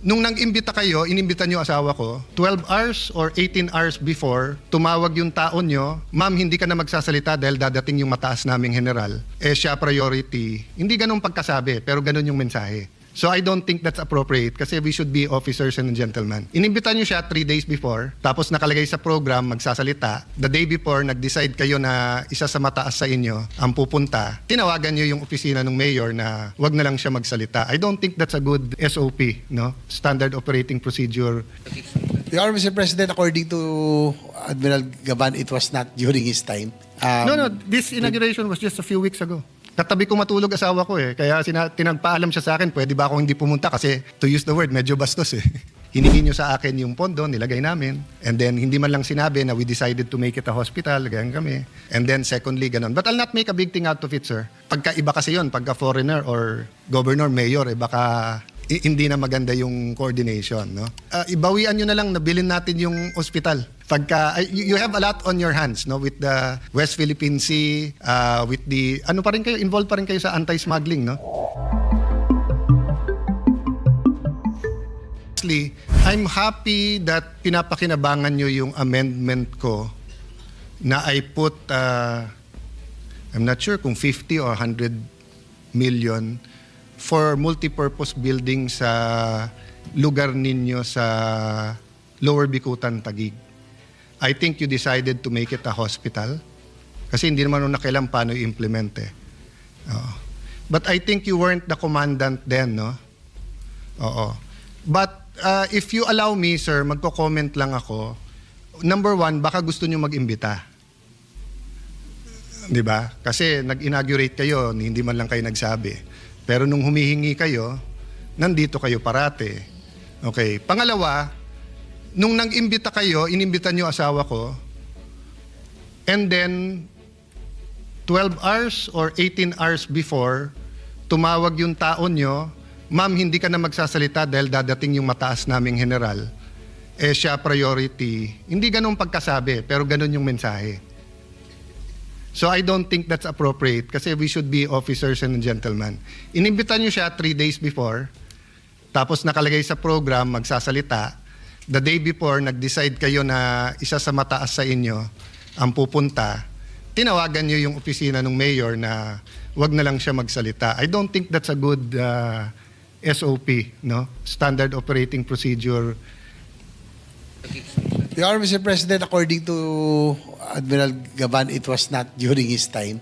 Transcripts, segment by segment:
nung nang-imbita kayo, inimbita niyo asawa ko, 12 hours or 18 hours before, tumawag yung taon nyo, ma'am, hindi ka na magsasalita dahil dadating yung mataas naming general. Eh, siya priority. Hindi ganun pagkasabi, pero ganun yung mensahe. So I don't think that's appropriate kasi we should be officers and gentlemen. Inimbita niyo siya three days before, tapos nakalagay sa program, magsasalita. The day before, nag-decide kayo na isa sa mataas sa inyo ang pupunta. Tinawagan niyo yung opisina ng mayor na wag na lang siya magsalita. I don't think that's a good SOP, no? Standard Operating Procedure. Your Honor, Mr. President, according to Admiral Gaban, it was not during his time. Um, no, no, this inauguration was just a few weeks ago. Katabi ko matulog asawa ko eh. Kaya sina- tinagpaalam siya sa akin, pwede ba ako hindi pumunta kasi to use the word, medyo bastos eh. Hiningi niyo sa akin yung pondo, nilagay namin. And then, hindi man lang sinabi na we decided to make it a hospital, ganyan kami. And then, secondly, ganun. But I'll not make a big thing out of it, sir. Pagka iba kasi yon pagka foreigner or governor, mayor, eh baka hindi na maganda yung coordination, no? Ah, ibawian nyo na lang, nabilin natin yung ospital. Pagka, you you have a lot on your hands, no? With the West Philippine Sea, ah, with the, ano pa rin kayo, involved pa rin kayo sa anti-smuggling, no? Lastly, I'm happy that pinapakinabangan nyo yung amendment ko na I put, uh, I'm not sure kung 50 or 100 million for multipurpose building sa lugar ninyo sa Lower Bikutan, Tagig. I think you decided to make it a hospital kasi hindi naman nung nakailan paano i-implement eh. Oo. But I think you weren't the commandant then, no? Oo. But uh, if you allow me, sir, magko-comment lang ako. Number one, baka gusto nyo mag-imbita. Di ba? Kasi nag-inaugurate kayo, hindi man lang kayo nagsabi. Pero nung humihingi kayo, nandito kayo parate. Okay. Pangalawa, nung nag-imbita kayo, inimbita nyo asawa ko, and then 12 hours or 18 hours before, tumawag yung taon nyo, ma'am, hindi ka na magsasalita dahil dadating yung mataas naming general. Eh, siya priority. Hindi ganun pagkasabi, pero ganun yung mensahe. So I don't think that's appropriate kasi we should be officers and gentlemen. Inimbita nyo siya three days before, tapos nakalagay sa program, magsasalita. The day before, nag-decide kayo na isa sa mataas sa inyo ang pupunta. Tinawagan nyo yung opisina ng mayor na wag na lang siya magsalita. I don't think that's a good uh, SOP, no? Standard Operating Procedure. Your Honor, Mr. President, according to Admiral Gaban, it was not during his time.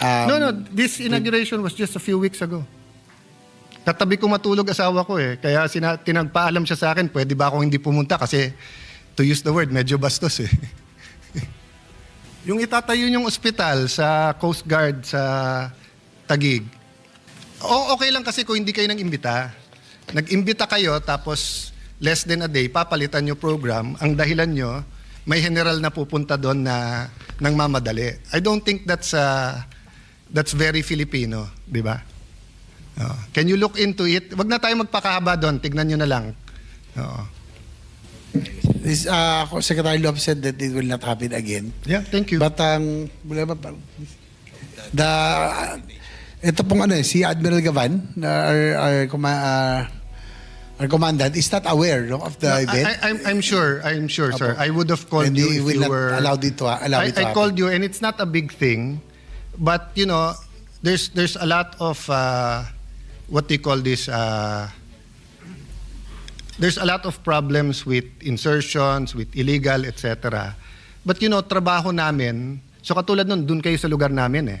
Um, no, no, this inauguration was just a few weeks ago. Katabi ko matulog asawa ko eh. Kaya sina, tinagpaalam siya sa akin, pwede ba ako hindi pumunta kasi to use the word, medyo bastos eh. yung itatayo yung ospital sa Coast Guard sa Tagig, o okay lang kasi kung hindi kayo nang imbita. Nag-imbita kayo tapos less than a day, papalitan nyo program. Ang dahilan nyo, may general na pupunta doon na nang mamadali. I don't think that's uh, that's very Filipino, di ba? Oh. Can you look into it? Wag na tayo magpakahaba doon. Tignan nyo na lang. Oo. This, uh, Secretary Lopez said that it will not happen again. Yeah, thank you. But ang wala ba pa- the uh, ito pong ano eh, si Admiral Gavan, uh, our, our, uh, our commandant is not aware no, of the No, event. I, I'm, I'm sure, I'm sure, sir. Apo. I would have called and you if will you not were... allow it to allow I, it to I happen. called you, and it's not a big thing, but you know, there's there's a lot of uh, what do you call this? Uh, there's a lot of problems with insertions, with illegal, etc. But you know, trabaho namin. So katulad nun, dun kayo sa lugar namin eh.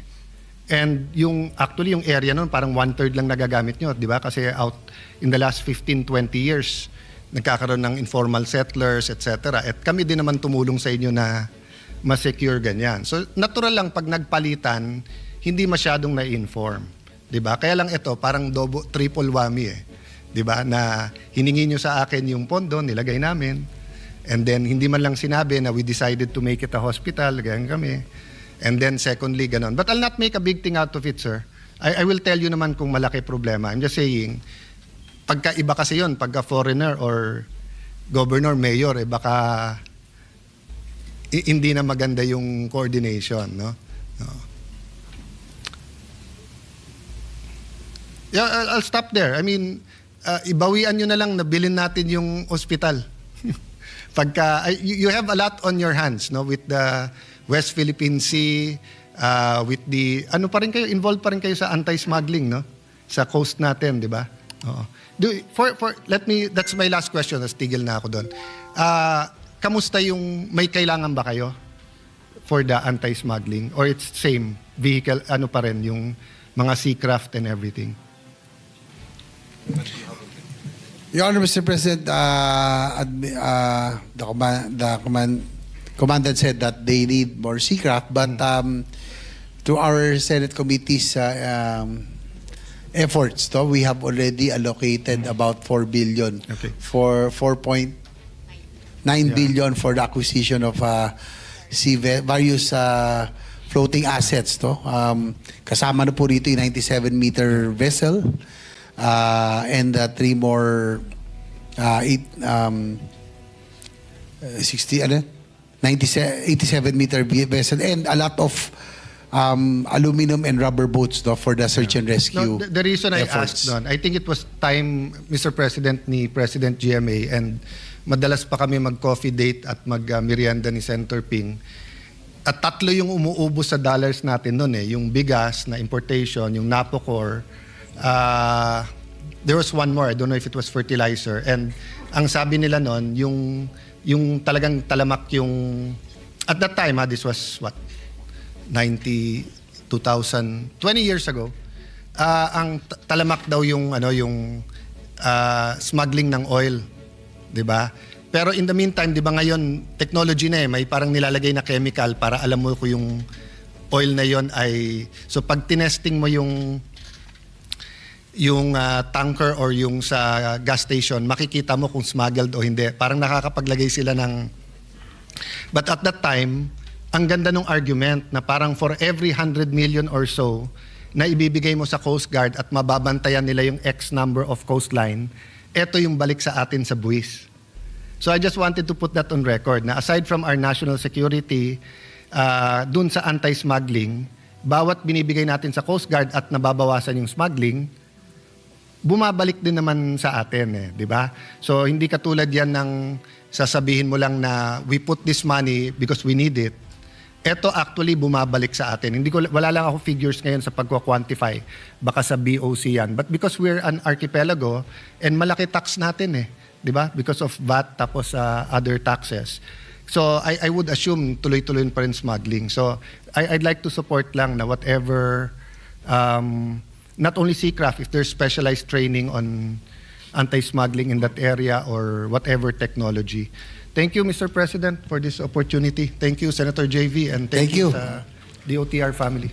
And yung actually yung area nun parang one third lang nagagamit nyo, di ba? Kasi out in the last 15, 20 years, nagkakaroon ng informal settlers, etc. At kami din naman tumulong sa inyo na ma-secure ganyan. So natural lang pag nagpalitan, hindi masyadong na-inform. Di ba? Kaya lang ito, parang double, triple whammy eh. Di ba? Na hiningi nyo sa akin yung pondo, nilagay namin. And then, hindi man lang sinabi na we decided to make it a hospital, ganyan kami. And then, secondly, ganon. But I'll not make a big thing out of it, sir. I, I will tell you naman kung malaki problema. I'm just saying, pagka iba kasi yon pagka foreigner or governor, mayor, eh baka hindi na maganda yung coordination, no? No. Yeah, I'll, I'll stop there. I mean, ah, ibawian nyo na lang na bilhin natin yung ospital. Pagka, you you have a lot on your hands no with the West Philippine Sea, ah, with the ano pa rin kayo involved pa rin kayo sa anti-smuggling no sa coast natin, di ba? Oo. Do, for for let me that's my last question, tas tigil na ako doon. Ah, kamusta yung may kailangan ba kayo for the anti-smuggling or it's same vehicle ano pa rin yung mga seacraft and everything? Your Honor, Mr. President, uh, uh, the, command, the command, commandant said that they need more seacraft, but um, to our Senate committee's uh, um, efforts, though, we have already allocated about 4 billion Okay. for 4.9 billion for the acquisition of uh, sea ve- various uh, floating assets. To. Um, kasama na po rito yung 97-meter vessel uh, and uh, three more uh, eight, um, uh, 60, ano? 97, 87 meter ve- vessel and a lot of um, aluminum and rubber boats no, for the search and rescue No, the, the reason I efforts. asked noon, I think it was time, Mr. President, ni President GMA and madalas pa kami mag-coffee date at mag-merienda ni Senator Ping. At tatlo yung umuubos sa dollars natin noon eh. Yung bigas na importation, yung Napocor. Uh, there was one more, I don't know if it was fertilizer. And ang sabi nila noon, yung, yung talagang talamak yung... At that time, ha, this was what? 90 2000 20 years ago ah, ang talamak daw yung ano yung ah, smuggling ng oil ba pero in the meantime 'di ba ngayon technology na eh may parang nilalagay na chemical para alam mo ko yung oil na yon ay so pag tinesting mo yung yung ah, tanker or yung sa gas station makikita mo kung smuggled o hindi parang nakakapaglagay sila ng But at that time, ang ganda ng argument na parang for every 100 million or so na ibibigay mo sa Coast Guard at mababantayan nila yung X number of coastline, eto yung balik sa atin sa buwis. So I just wanted to put that on record na aside from our national security, uh, dun sa anti-smuggling, bawat binibigay natin sa Coast Guard at nababawasan yung smuggling, bumabalik din naman sa atin eh, di ba? So hindi katulad yan ng sasabihin mo lang na we put this money because we need it. Ito actually bumabalik sa atin. Hindi ko wala lang ako figures ngayon sa pagko-quantify. Baka sa BOC yan. But because we're an archipelago and malaki tax natin eh, 'di ba? Because of VAT tapos uh, other taxes. So I I would assume tuloy-tuloy pa rin smuggling. So I I'd like to support lang na whatever um, not only Seacraft, if there's specialized training on anti-smuggling in that area or whatever technology. Thank you, Mr. President, for this opportunity. Thank you, Senator JV, and thank, Thank you. sa DOTR family.